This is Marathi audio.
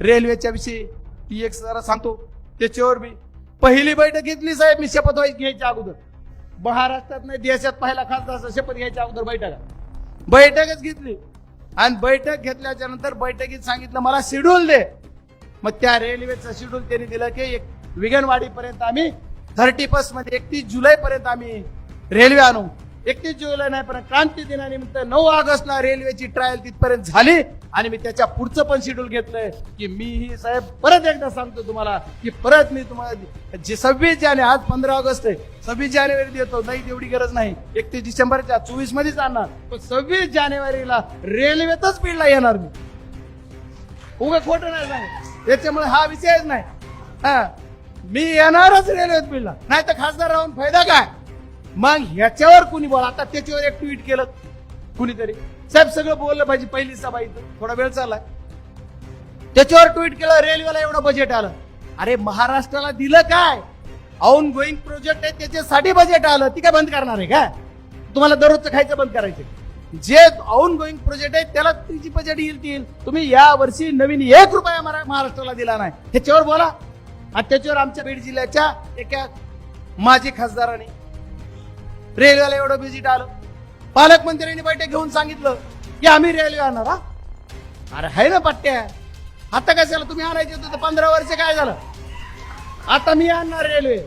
रेल्वेच्या विषयी ती एक जरा सांगतो. त्याच्यावर मी पहिली बैठक घेतली साहेब मी शपथ घ्यायच्या अगोदर. महाराष्ट्रात नाही देशात पहिला खासदार शपथ घ्यायच्या अगोदर बैठक. बैठकच घेतली. आणि बैठक घेतल्याच्या नंतर बैठकीत सांगितलं मला शेड्यूल दे. मग त्या रेल्वेचं शेड्यूल त्यांनी दिलं की एक विघनवाडीपर्यंत आम्ही थर्टी फर्स्टमध्ये एकतीस जुलै पर्यंत आम्ही रेल्वे आणू. एकतीस जुलै नाही पण क्रांती दिनानिमित्त नऊ ऑगस्टला रेल्वेची ट्रायल तिथपर्यंत झाली. आणि मी त्याच्या पुढचं पण शेड्यूल घेतलंय की मी ही साहेब परत एकदा सांगतो तुम्हाला की परत मी तुम्हाला जे सव्वीस जानेवारी आज पंधरा ऑगस्ट आहे. सव्वीस जानेवारी देतो नाही तेवढी गरज नाही. एकतीस डिसेंबरच्या चोवीस मध्येच आणणार. पण सव्वीस जानेवारीला रेल्वेतच बीडला येणार मी. उगा खोटं नाही सांग त्याच्यामुळे हा विषयच नाही. हा. मी येणारच रेल्वेत मिळला नाही तर खासदार राहून फायदा काय? मग ह्याच्यावर कुणी बोला? आता त्याच्यावर एक ट्विट केलं कुणीतरी. साहेब सगळं बोललं पाहिजे पहिली सभा इथं. थोडा वेळ चाललाय. त्याच्यावर ट्विट केलं रेल्वेला एवढं बजेट आलं. अरे महाराष्ट्राला दिलं काय? औन गोईंग प्रोजेक्ट आहे त्याच्यासाठी बजेट आलं. ती काय बंद करणार आहे का? तुम्हाला दररोजचं खायचं बंद करायचं जे औन गोईंग प्रोजेक्ट आहे त्याला तिची बजेट येईल ती येईल. तुम्ही या वर्षी नवीन एक रुपया महाराष्ट्राला दिला नाही. ह्याच्यावर बोला. आणि त्याच्यावर आमच्या बीड जिल्ह्याच्या एका माजी खासदाराने रेल्वेला एवढं व्हिजिट आलं. पालकमंत्र्यांनी बैठक घेऊन सांगितलं की आम्ही रेल्वे आणणार हा? अरे आहे ना पट्ट्या. आता झालं तुम्ही आणायचे होते तर पंधरा वर्ष काय झालं? आता मी आणणार रेल्वे.